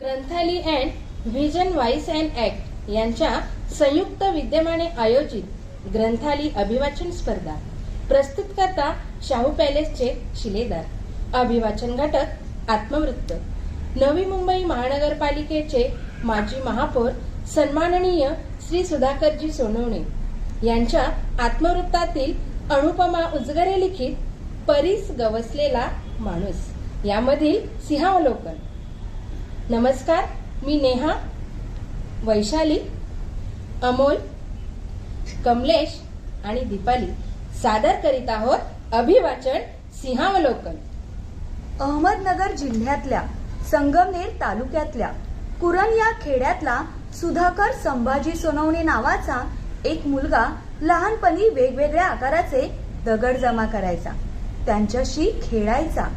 Granthali and vision vice and act यांच्या संयुक्त विद्यमाने आयोजित ग्रंथाली अभिवाचन स्पर्धा प्रस्तुत करता शाहू पॅलेसचे शिलेदार अभिवाचन घटक आत्मवृत्त. नवी मुंबई महानगरपालिकेचे माजी महापौर सन्माननीय श्री सुधाकरजी सोनवणे यांच्या आत्मवृत्तातील अनुपमा उजगरे लिखित परीस गवसलेला माणूस. यामधील सिंहावलोकन. नमस्कार मी नेहा वैशाली अमोल कमलेश आणि दीपाली सादर करीत आहोत अभिवाचन सिंहावलोकन. अहमदनगर जिल्ह्यातल्या संगमनेर तालुक्यातल्या कुरण या खेड्यातला सुधाकर संभाजी सोनवणे नावाचा एक मुलगा लहानपणी वेगवेगळ्या आकाराचे दगड जमा करायचा. त्यांच्याशी खेळायचा.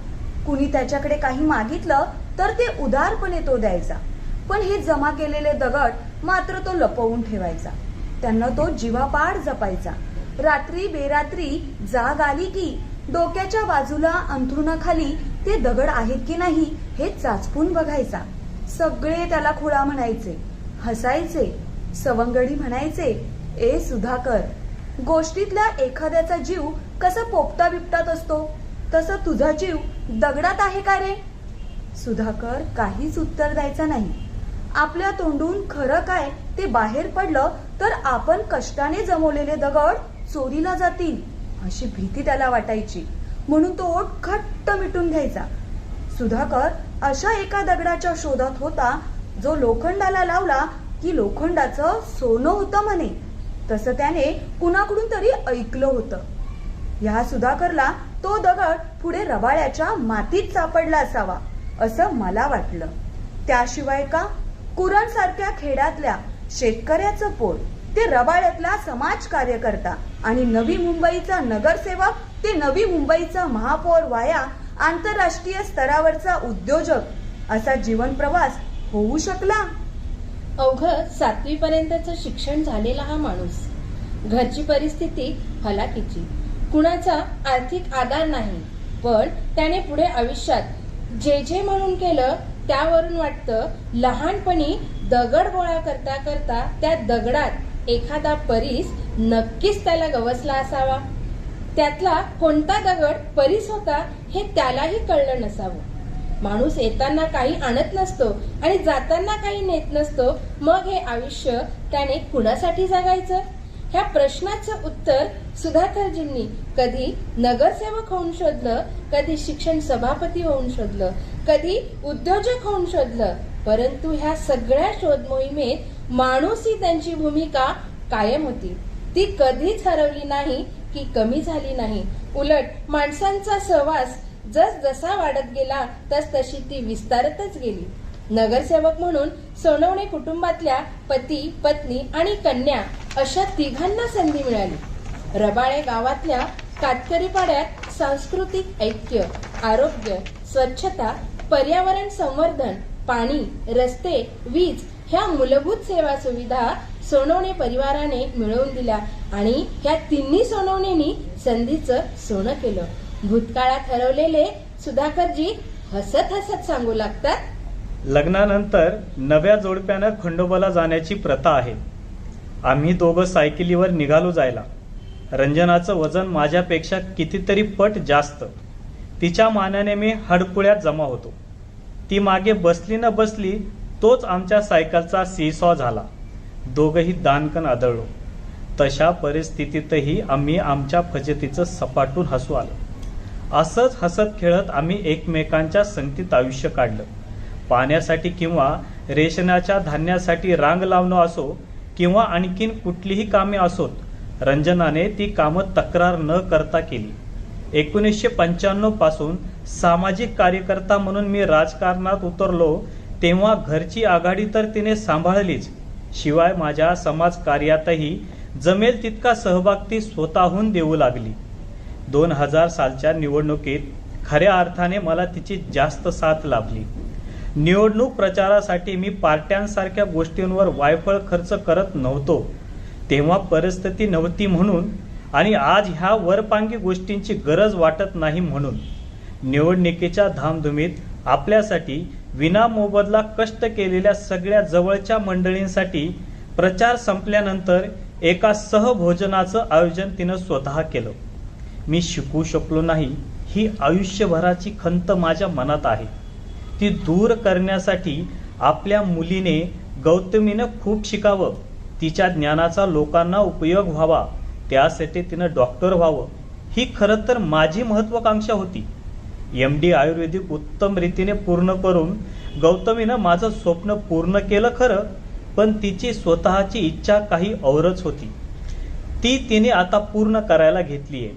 कुणी त्याच्याकडे काही मागितलं तर ते उदारपणे तो द्यायचा. पण हे जमा केलेले दगड मात्र तो लपवून ठेवायचा. त्यांना तो जीवापाड जपायचा. रात्री बेरात्री जाग आली की डोक्याच्या बाजूला अंथरुणाखाली ते दगड आहेत की नाही हे चाचपून बघायचा. सगळे त्याला खुळा म्हणायचे. हसायचे. सवंगडी म्हणायचे ए सुधाकर गोष्टीतल्या एखाद्याचा जीव कसा पोपटा बिपटात असतो? तसा तुझा जीव दगडात आहे का रे? सुधाकर काहीच उत्तर द्यायचा नाही. आपल्या तोंडून खरं काय ते बाहेर पडलं तर आपण कष्टाने जमवलेले दगड चोरीला जातील अशी भीती त्याला वाटायची. म्हणून तो ओठ घट्ट मिटून घ्यायचा. सुधाकर अशा एका दगडाच्या शोधात होता जो लोखंडाला लावला की लोखंडाचं सोनं होतं म्हणे. तसं त्याने कुणाकडून तरी ऐकलं होतं. ह्या सुधाकरला तो दगड पुढे रबाळ्याच्या मातीत सापडला असावा. असं मला वाटलं. त्याशिवाय का? कुरण सारख्या खेड्यातल्या शेतकऱ्याचं पोट ते रबाळ्यातला समाज कार्यकर्ता आणि नवी मुंबईचा नगरसेवक ते नवी मुंबईचा महापौर वाया आंतरराष्ट्रीय स्तरावरचा उद्योजक असा जीवन प्रवास होऊ शकला? अवघं सातवीपर्यंतचं शिक्षण झालेला हा माणूस. घरची परिस्थिती हलाखीची कुणाचा आर्थिक आधार नाही पण त्याने पुढे आयुष्यात जे जे म्हणून केलं त्यावरून वाटतं लहानपणी दगड गोळा करता करता त्या दगडात एखादा परीस नक्कीच त्याला गवसला असावा. त्यातला कोणता दगड परीस होता हे त्यालाही कळलं नसावं. माणूस येताना काही आणत नसतो आणि जाताना काही नेत नसतो. मग हे आयुष्य त्याने कुणासाठी जगायचं? ह्या प्रश्नाचं उत्तर सुधाकरजींनी कधी नगरसेवक होऊन शोधलं कधी शिक्षण सभापती होऊन शोधलं कधी उद्योजक होऊन शोधलं. परंतु ह्या सगळ्या शोध मोहिमेत माणूस ही त्यांची भूमिका कायम होती. ती कधीच हरवली नाही की कमी झाली नाही. उलट माणसांचा सहवास जस जसा वाढत गेला तस तशी ती विस्तारतच गेली. नगरसेवक म्हणून सोनवणे कुटुंबातल्या पती पत्नी आणि कन्या अशा तिघांना संधी मिळाली. रबाळे गावातल्या कातकरी पाड्यात सांस्कृतिक ऐक्य आरोग्य स्वच्छता पर्यावरण संवर्धन पाणी रस्ते वीज ह्या मूलभूत सेवा सुविधा सोनवणे परिवाराने मिळवून दिल्या आणि ह्या तिन्ही सोनवणेनी संधीचं सोनं केलं. भूतकाळात हरवलेले सुधाकरजी हसत हसत सांगू लागतात लग्नानंतर नव्या जोडप्यानं खंडोबाला जाण्याची प्रथा आहे. आम्ही दोघं सायकलीवर निघालो जायला. रंजनाचं वजन माझ्यापेक्षा कितीतरी पट जास्त. तिच्या मानाने मी हडकुळ्यात जमा होतो. ती मागे बसली न बसली तोच आमच्या सायकलचा सीसॉ झाला. दोघंही दानकन आदळलो. तशा परिस्थितीतही आम्ही आमच्या फजतीचं सपाटून हसू आलं. असंच हसत खेळत आम्ही एकमेकांच्या संगतीत आयुष्य काढलं. पाण्यासाठी किंवा रेशनाच्या धान्यासाठी रांग लावणं असो किंवा आणखीन कुठलीही कामे असोत रंजनाने ती कामं तक्रार न करता केली. एकोणीसशे पंच्याण्णवपासून सामाजिक कार्यकर्ता म्हणून मी राजकारणात उतरलो तेव्हा घरची आघाडी तर तिने सांभाळलीच. शिवाय माझ्या समाजकार्यातही जमेल तितका सहभाग ती स्वतःहून देऊ लागली. दोन हजार सालच्या निवडणुकीत खऱ्या अर्थाने मला तिची जास्त साथ लाभली. निवडणूक प्रचारासाठी मी पार्ट्यांसारख्या गोष्टींवर वायफळ खर्च करत नव्हतो. तेव्हा परिस्थिती नव्हती म्हणून आणि आज ह्या वरपांगी गोष्टींची गरज वाटत नाही म्हणून. निवडणुकीच्या धामधुमीत आपल्यासाठी विना मोबदला कष्ट केलेल्या सगळ्या जवळच्या मंडळींसाठी प्रचार संपल्यानंतर एका सहभोजनाचं आयोजन तिनं स्वतः केलं. मी शिकू शकलो नाही ही आयुष्यभराची खंत माझ्या मनात आहे. ती दूर करण्यासाठी आपल्या मुलीने गौतमीनं खूप शिकावं. तिच्या ज्ञानाचा लोकांना उपयोग व्हावा. त्यासाठी तिनं डॉक्टर व्हावं. ही खरं तर माझी महत्वाकांक्षा होती. एम डी आयुर्वेदिक उत्तम रीतीने पूर्ण करून गौतमीनं माझं स्वप्न पूर्ण केलं खरं पण तिची स्वतःची इच्छा काही औरच होती. ती तिने आता पूर्ण करायला घेतली आहे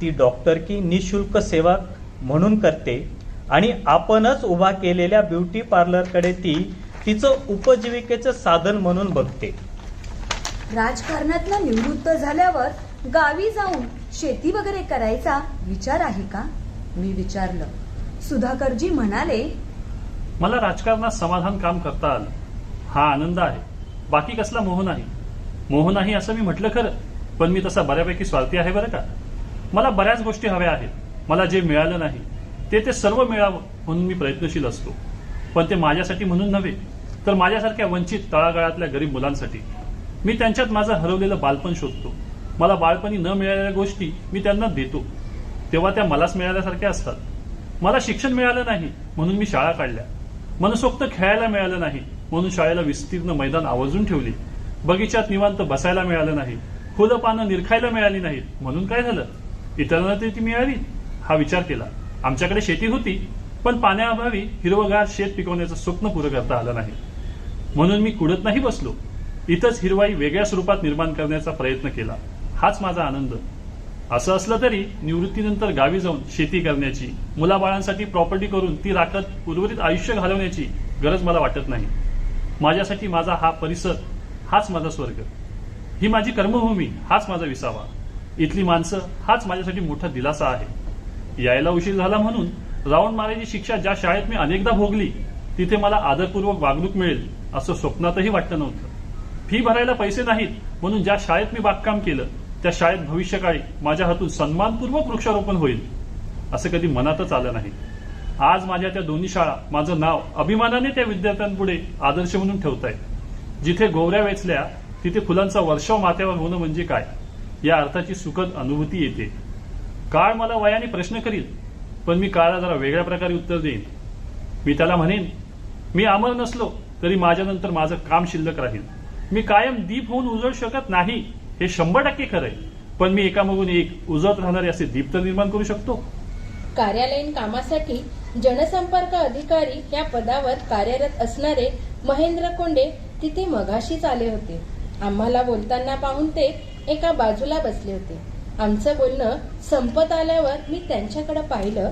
ती डॉक्टर की निशुल्क सेवा म्हणून करते. आणि आपणच उभा केलेल्या ब्युटी पार्लरकडे ती तिचं उपजीविकेचं साधन म्हणून बघते. राजकारणातला निवृत्त झाल्यावर गावी जाऊन शेती वगैरे करायचा विचार आहे का? मी विचारलं. सुधाकरजी म्हणाले मला राजकारणात समाधान काम करता आलं. हा आनंद आहे. बाकी कसला मोह नाही. मोह नाही असं मी म्हटलं खरं पण मी तसा बऱ्यापैकी स्वार्थी आहे बरं का? मला बऱ्याच गोष्टी हव्या आहेत. मला जे मिळालं नाही ते ते सर्व मिळावं म्हणून मी प्रयत्नशील असतो. पण ते माझ्यासाठी म्हणून नव्हे तर माझ्यासारख्या वंचित तळागाळातल्या गरीब मुलांसाठी. मी त्यांच्यात माझं हरवलेलं बालपण शोधतो. मला बाळपणी न मिळालेल्या गोष्टी मी त्यांना देतो. तेव्हा त्या मलाच मिळाल्यासारख्या असतात. मला शिक्षण मिळालं नाही म्हणून मी शाळा काढल्या. मनसोक्त खेळायला मिळालं नाही म्हणून शाळेला विस्तीर्ण मैदान आवर्जून ठेवली. बगीच्यात निवांत बसायला मिळालं नाही. फुलं पानं निरखायला मिळाली नाहीत म्हणून काय झालं? इतरांना ती मिळाली? हा विचार केला. आमच्याकडे शेती होती पण पाण्याअभावी हिरवगार शेत पिकवण्याचं स्वप्न पुरं करता आलं नाही. म्हणून मी कुडत नाही बसलो. इथंच हिरवाई वेगळ्या स्वरूपात निर्माण करण्याचा प्रयत्न केला. हाच माझा आनंद. असं असलं तरी निवृत्तीनंतर गावी जाऊन शेती करण्याची मुलाबाळांसाठी प्रॉपर्टी करून ती राखत उर्वरित आयुष्य घालवण्याची गरज मला वाटत नाही. माझ्यासाठी माझा हा परिसर हाच माझा स्वर्ग. ही माझी कर्मभूमी हाच माझा विसावा. इथली माणसं हाच माझ्यासाठी मोठा दिलासा आहे. यायला उशीर झाला म्हणून राऊंड मारायची शिक्षा ज्या शाळेत मी अनेकदा भोगली तिथे मला आदरपूर्वक वागणूक मिळेल असं स्वप्नातही वाटलं नव्हतं. फी भरायला पैसे नाहीत म्हणून ज्या शाळेत मी बागकाम केलं त्या शाळेत भविष्यकाळी माझ्या हातून सन्मानपूर्वक वृक्षारोपण होईल असं कधी मनातच आलं नाही. आज माझ्या त्या दोन्ही शाळा माझं नाव अभिमानाने त्या विद्यार्थ्यांपुढे आदर्श म्हणून ठेवताय जिथे गोवऱ्या वेचल्या तिथे फुलांचा वर्षाव माथ्यावर होणं म्हणजे काय? या अर्थाची सुखद अनुभूती येते. काळ मला वयाने प्रश्न करील पण मी काळाला जरा वेगळ्या प्रकारे उत्तर देईन. मी त्याला म्हणेन मी अमर नसलो तरी माझ्यानंतर माझं काम शिल्लक राहील. मी कायम दीप होऊन उजळू शकत नाही हे शंभर टक्के खरंय पण मी एकामागून एक उजळत राहणारे असे दीप तर निर्माण करू शकतो. कार्यालयीन कामासाठी जनसंपर्क अधिकारी या पदावर कार्यरत असणारे महेंद्र कोंडे तिथे मगाशीच आले होते. आम्हाला बोलताना पाहून ते एका बाजूला बसले होते. आमचं बोलणं संपत आल्यावर मी त्यांच्याकडे पाहिलं.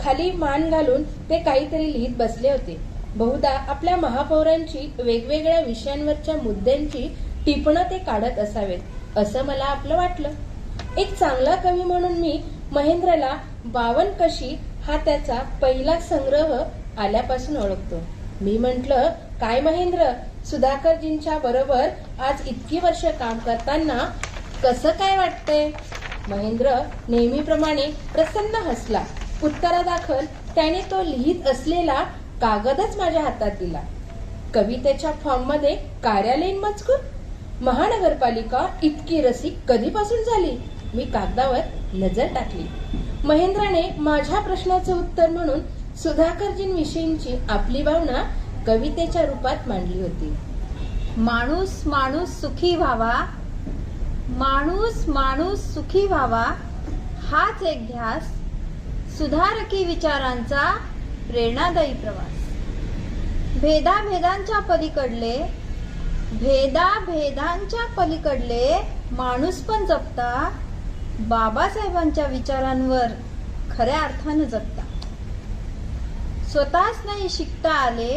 खाली मान घालून ते काहीतरी लिहित बसले होते. बहुधा आपल्या महापौरांची वेगवेगळ्या विषयांवरच्या मुद्द्यांची टिपणं ते काढत असावेत असं मला आपलं वाटलं. एक चांगला कवी म्हणून मी महेंद्रला बावन कशी हा त्याचा पहिला संग्रह आल्यापासून ओळखतो. मी म्हटलं काय महेंद्र? सुधाकरजींच्या बरोबर आज इतकी वर्ष काम करताना कसं काय वाटतंय? महेंद्र नेहमीप्रमाणे प्रसन्न हसला. उत्तरादाखल त्याने तो लिहित असलेला कागदच माझ्या हातात दिला. कवितेच्या फॉर्ममध्ये कार्यालयीन मजकूर? महानगरपालिका इतकी रसिक कधीपासून झाली? मी कागदावर नजर टाकली. महेंद्राने माझ्या प्रश्नाचं उत्तर म्हणून सुधाकरजींविषयीची आपली भावना कवितेच्या रूपात मांडली होती. माणूस माणूस सुखी व्हावा माणूस माणूस सुखी व्हावा हाच एक ध्यास सुधारकी विचारांचा प्रेरणादायी प्रवास. भेदाभेदांच्या पलीकडले भेदाभेदांच्या पलीकडले माणूस पण जपता बाबासाहेबांच्या विचारांवर खऱ्या अर्थानं जगता स्वतःच नाही शिकता आले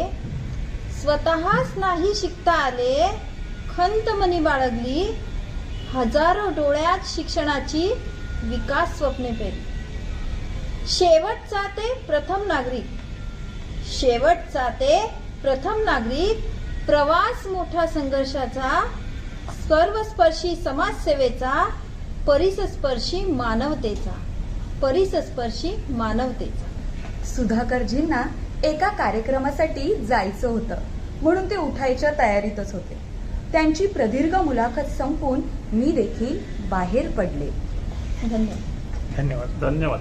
स्वतःच नाही शिकता आले खंत मनी बाळगली हजारो डोळ्यात शिक्षणाची विकास स्वप्ने पेरली शेवटचा ते प्रथम नागरिक. शेवटचा ते प्रथम नागरिक. प्रवास मोठा संघर्षाचा सर्वस्पर्शी समाजसेवेचा परिसस्पर्शी मानवतेचा परिसस्पर्शी मानवतेचा. सुधाकरजींना एका कार्यक्रमासाठी जायचं होतं म्हणून ते उठायच्या तयारीतच होते. त्यांची प्रदीर्घ मुलाखत संपून मी देखील बाहेर पडले. धन्यवाद. धन्यवाद. धन्यवाद.